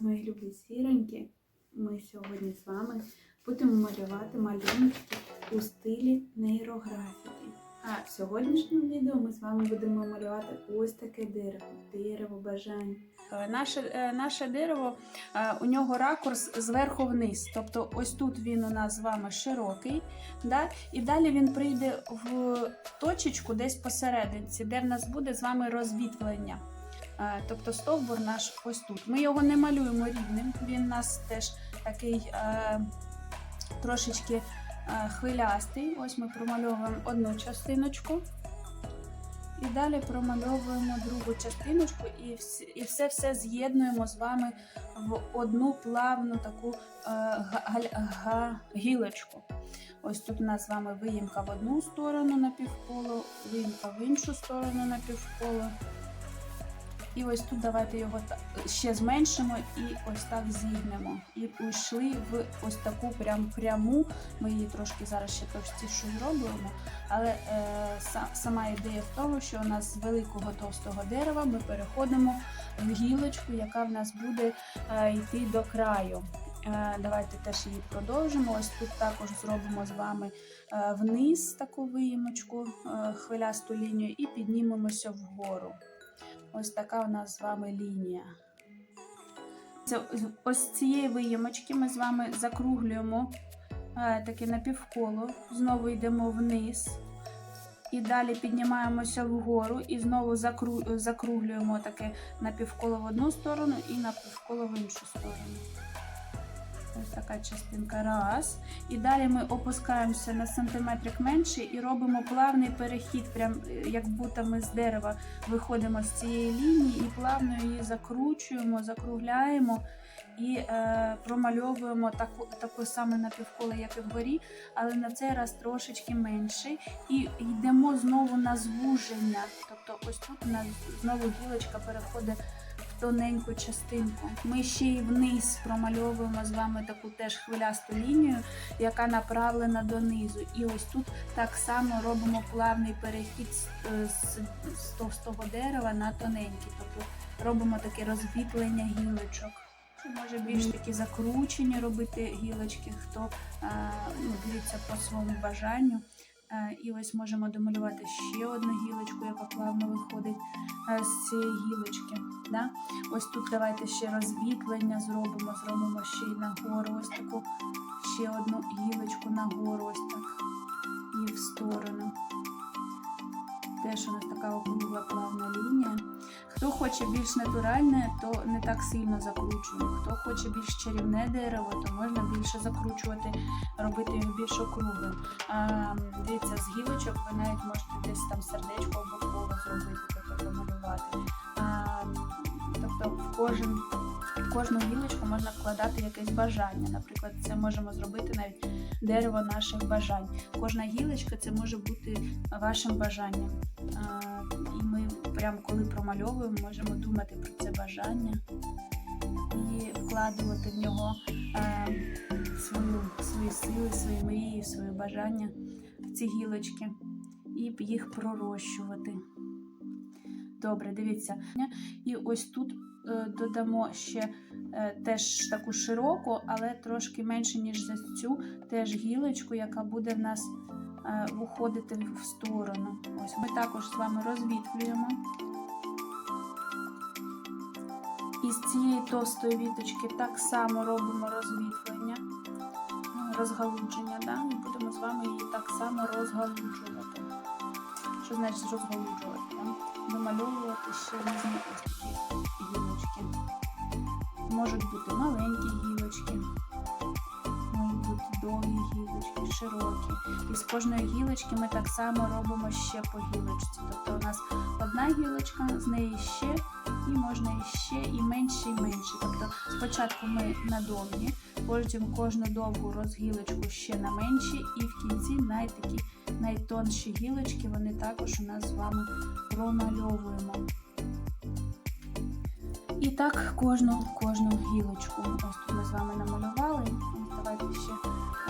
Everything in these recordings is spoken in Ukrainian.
мої любі зіроньки. Ми сьогодні з вами будемо малювати малюнки у стилі нейрографіки. А в сьогоднішньому відео ми з вами будемо малювати ось таке дерево дерево бажань. Е, Наше, е, наше дерево, е, у нього ракурс зверху вниз. Тобто ось тут він у нас з вами широкий, да? і далі він прийде в точечку десь посерединці, де в нас буде з вами розвітлення. Е, Тобто стовбур наш ось тут. Ми його не малюємо рівним, він у нас теж такий е, трошечки е, хвилястий. Ось ми промальовуємо одну частиночку. І далі промальовуємо другу частиночку і все все з'єднуємо з вами в одну плавну таку гілочку. Ось тут у нас з вами виїмка в одну сторону на півколо, виїмка в іншу сторону на півколо. І ось тут давайте його ще зменшимо і ось так зігнемо. І пішли в ось таку прям пряму. Ми її трошки зараз ще товстішу зробимо. Але е, сама ідея в тому, що у нас з великого товстого дерева ми переходимо в гілочку, яка в нас буде е, йти до краю. Е, давайте теж її продовжимо. Ось тут також зробимо з вами е, вниз таку виїмочку, е, хвилясту лінію, і піднімемося вгору. Ось така у нас з вами лінія. Ось цієї виємочки ми з вами закруглюємо е, таке напівколо, знову йдемо вниз. І далі піднімаємося вгору і знову закруглюємо таке напівколо в одну сторону і напівколо в іншу сторону. Ось така частинка раз. І далі ми опускаємося на сантиметрик менше і робимо плавний перехід, прям е, як будто ми з дерева виходимо з цієї лінії і плавно її закручуємо, закругляємо і е, промальовуємо таку, таку саме напівколо, як і вгорі, але на цей раз трошечки менше. І йдемо знову на звуження. Тобто ось тут у нас знову гілочка переходить тоненьку частинку. Ми ще й вниз промальовуємо з вами таку теж хвилясту лінію, яка направлена донизу. І ось тут так само робимо плавний перехід з, е, товстого дерева на тоненький. Тобто робимо таке розвітлення гілочок. Може більш такі закручені робити гілочки, хто е, ну, дивиться по своєму бажанню. Е, І ось можемо домалювати ще одну гілочку, яка плавно виходить з цієї гілочки. Да? Ось тут давайте ще розвітлення зробимо, зробимо ще й нагору ось таку, ще одну гілочку нагору, ось так. І в сторону. Теж у нас така округла плавна лінія. Хто хоче більш натуральне, то не так сильно закручуємо. Хто хоче більш чарівне дерево, то можна більше закручувати, робити його більш округлим. А, дивіться, з гілочок ви навіть можете десь там сердечко або коло зробити, тобто помалювати. Тобто в кожен, кожну гілочку можна вкладати якесь бажання. Наприклад, це можемо зробити навіть дерево наших бажань. Кожна гілочка це може бути вашим бажанням. І ми прямо коли промальовуємо, можемо думати про це бажання і вкладувати в нього свою, свої сили, свої мрії, свої бажання в ці гілочки і їх пророщувати. Добре, дивіться. І ось тут е, додамо ще е, теж таку широку, але трошки менше, ніж за цю, теж гілочку, яка буде в нас е, уходити в сторону. Ось ми також з вами розвітлюємо. І з цієї товстої віточки так само робимо розвітлення, е, розгалудження, да? і будемо з вами її так само розгалуджувати. Що значить розгалуджувати? Да? Вимальовувати ще різні ось такі гілочки. Можуть бути маленькі гілочки, можуть бути довгі гілочки, широкі. І з кожної гілочки ми так само робимо ще по гілочці. Тобто у нас одна гілочка, з неї ще, і можна іще, і менше, і менше. Спочатку ми на довгі, потім кожну довгу розгілочку ще на менші, і в кінці найтакі найтонші гілочки вони також у нас з вами промальовуємо. І так кожну кожну гілочку. Ось тут ми з вами намалювали. Давайте ще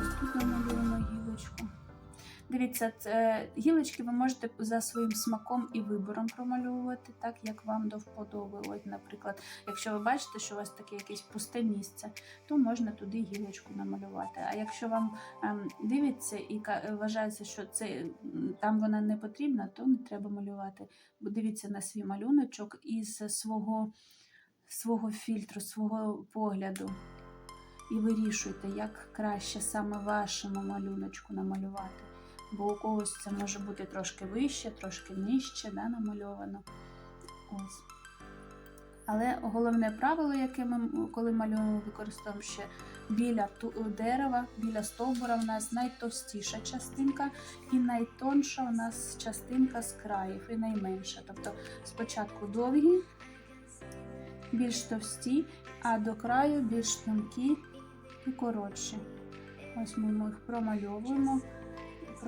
ось тут намалюємо гілочку. Дивіться, це, гілочки ви можете за своїм смаком і вибором промальовувати, так як вам до вподоби. От, наприклад, якщо ви бачите, що у вас таке якесь пусте місце, то можна туди гілочку намалювати. А якщо вам ем, дивиться і ка- вважається, що це там вона не потрібна, то не треба малювати. Бо дивіться на свій малюночок із свого, свого фільтру, свого погляду. І вирішуйте, як краще саме вашому малюночку намалювати. Бо у когось це може бути трошки вище, трошки нижче, да, намальовано. Ось. Але головне правило, яке ми коли малюємо, використовуємо ще біля дерева, біля стовбура в нас найтовстіша частинка і найтонша у нас частинка з країв, і найменша. Тобто спочатку довгі, більш товсті, а до краю більш тонкі і коротші. Ось ми їх промальовуємо.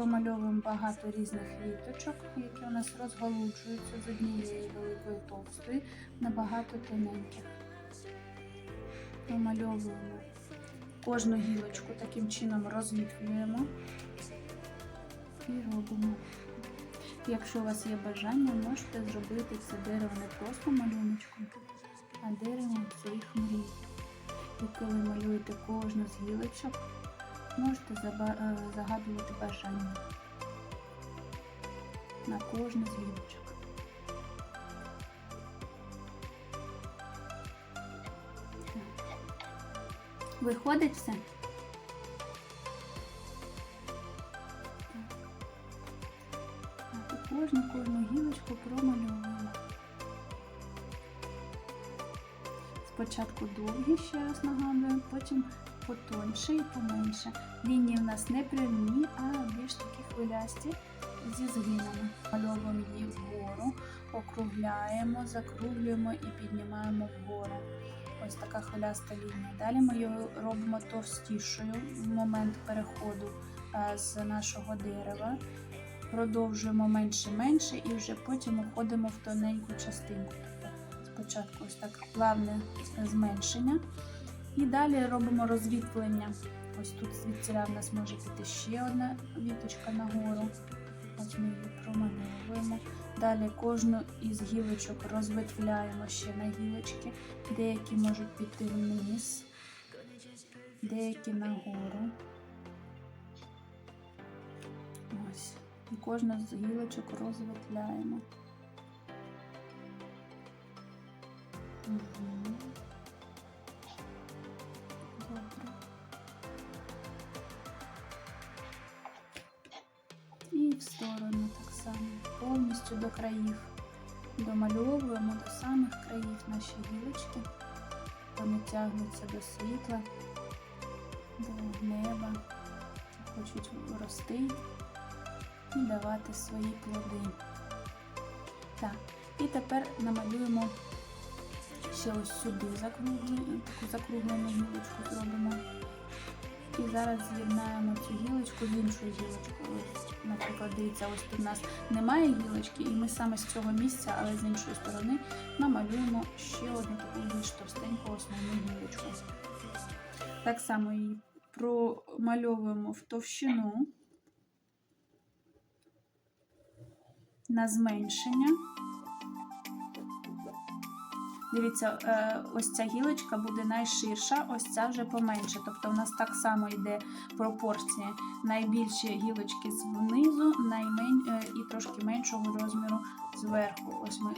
Промальовуємо багато різних віточок, які у нас розгалуджуються з однієї великої товстої на багато тоненьких. Промальовуємо кожну гілочку таким чином розвітлюємо і робимо. Якщо у вас є бажання, можете зробити це дерево не просто малюночком, а деревом своїх мрій. І коли малюєте кожну з гілочок, можете е, загадувати бажання на кожну з гілочок. Виходить все? Кожну кожну гілочку промальовуємо. Спочатку довгі, ще раз нагадую, потім потоньше і поменше. Лінії в нас не прямі, а більш такі хвилясті зі згинами. Мальовуємо її вгору, округляємо, закруглюємо і піднімаємо вгору. Ось така хвиляста лінія. Далі ми її робимо товстішою в момент переходу е, з нашого дерева. Продовжуємо менше-менше і вже потім уходимо в тоненьку частинку. Тобто спочатку ось так плавне зменшення. І далі робимо розвітлення. Ось тут звідсіля в нас може піти ще одна віточка нагору. Ось ми її промальовуємо. Далі кожну із гілочок розвитвляємо ще на гілочки. Деякі можуть піти вниз, деякі нагору. Ось. І кожну з гілочок розвитвляємо. Угу. І в сторону так само, повністю до країв. Домальовуємо до самих країв наші гілочки. Вони тягнуться до світла, до неба, хочуть рости і давати свої плоди. Так, і тепер намалюємо ще ось сюди закруглі- таку закруглену гілочку зробимо. І зараз з'єднаємо цю гілочку з іншою гілочкою. Наприклад, дивіться, ось тут у нас немає гілочки, і ми саме з цього місця, але з іншої сторони, намалюємо ще одну таку більш товстеньку основну гілочку. Так само її промальовуємо в товщину на зменшення. Дивіться, е, ось ця гілочка буде найширша, ось ця вже поменше. Тобто у нас так само йде пропорція. Найбільші гілочки знизу, наймень, е, і трошки меншого розміру зверху. Ось ми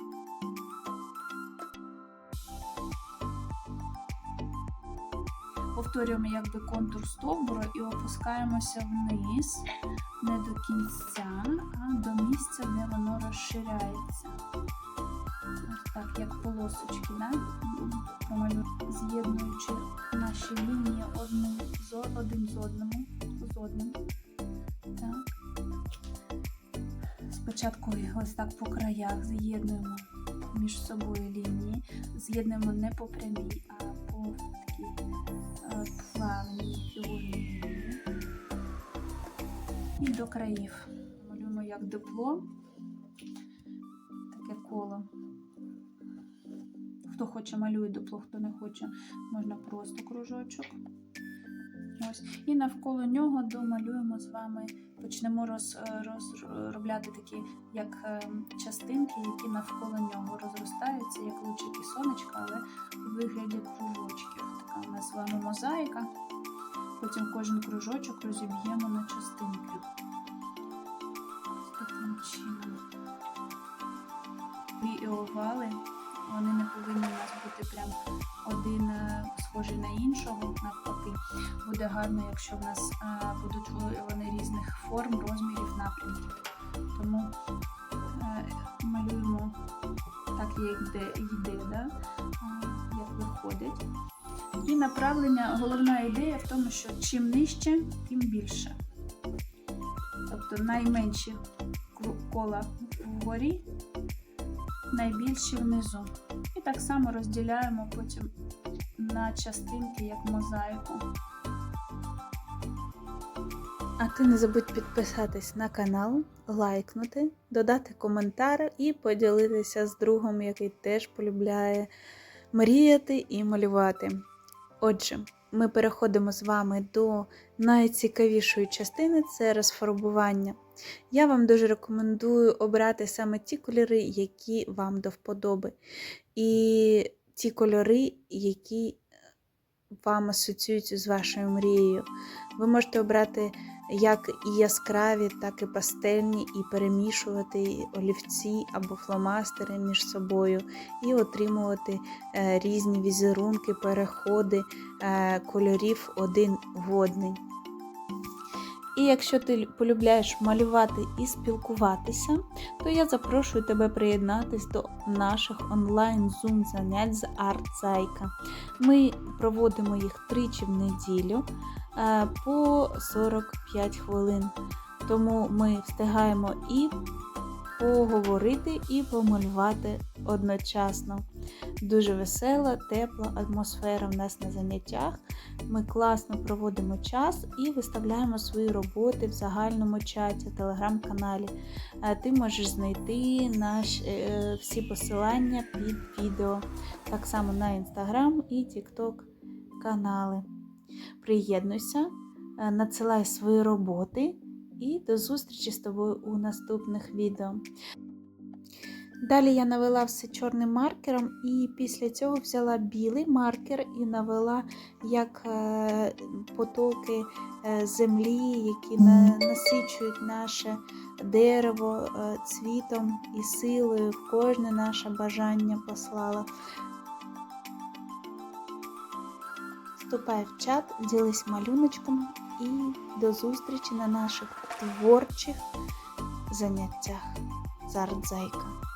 повторюємо якби контур стовбура і опускаємося вниз, не до кінця, а до місця, де воно розширяється. Так, як полосочки, да? З'єднуючи наші лінії одну з один з одному з одним. Спочатку ось так по краях з'єднуємо між собою лінії, з'єднуємо не по прямій, а по такій е, плавній фігурній лінії. І до країв. Малюємо як дипло, таке коло. Хоче малює дупло, хто не хоче, можна просто кружочок. Ось. І навколо нього домалюємо з вами, почнемо роз, розробляти такі як е, частинки, які навколо нього розростаються, як лучики сонечка, але у вигляді кружочків. Така у нас з вами мозаїка. Потім кожен кружочок розіб'ємо на частинки. Таким чином. І овали, вони не повинні у нас бути прям один е, схожий на іншого, навпаки. Буде гарно, якщо в нас е, будуть вони різних форм, розмірів, напрямків. Тому е, малюємо так, як йде, да? як виходить. І направлення, головна ідея в тому, що чим нижче, тим більше. Тобто найменші кола вгорі, найбільші внизу. І так само розділяємо потім на частинки, як мозаїку. А ти не забудь підписатись на канал, лайкнути, додати коментар і поділитися з другом, який теж полюбляє мріяти і малювати. Отже, ми переходимо з вами до найцікавішої частини це розфарбування. Я вам дуже рекомендую обрати саме ті кольори, які вам до вподоби. І ті кольори, які вам асоціюються з вашою мрією. Ви можете обрати як і яскраві, так і пастельні, і перемішувати олівці або фломастери між собою, і отримувати е, різні візерунки, переходи е, кольорів один в один. І якщо ти полюбляєш малювати і спілкуватися, то я запрошую тебе приєднатись до наших онлайн зум занять з арт-зайка. Ми проводимо їх тричі в неділю е, по 45 хвилин. Тому ми встигаємо і поговорити, і помалювати одночасно. Дуже весела, тепла атмосфера в нас на заняттях. Ми класно проводимо час і виставляємо свої роботи в загальному чаті, телеграм-каналі. Е, Ти можеш знайти наш, е, всі посилання під відео, так само на інстаграм і тікток канали. Приєднуйся, е, надсилай свої роботи і до зустрічі з тобою у наступних відео. Далі я навела все чорним маркером, і після цього взяла білий маркер і навела як е, потоки е, землі, які насичують наше дерево е, цвітом і силою, кожне наше бажання послала. Вступай в чат, ділись малюночком і до зустрічі на наших творчих заняттях з арт-зайка.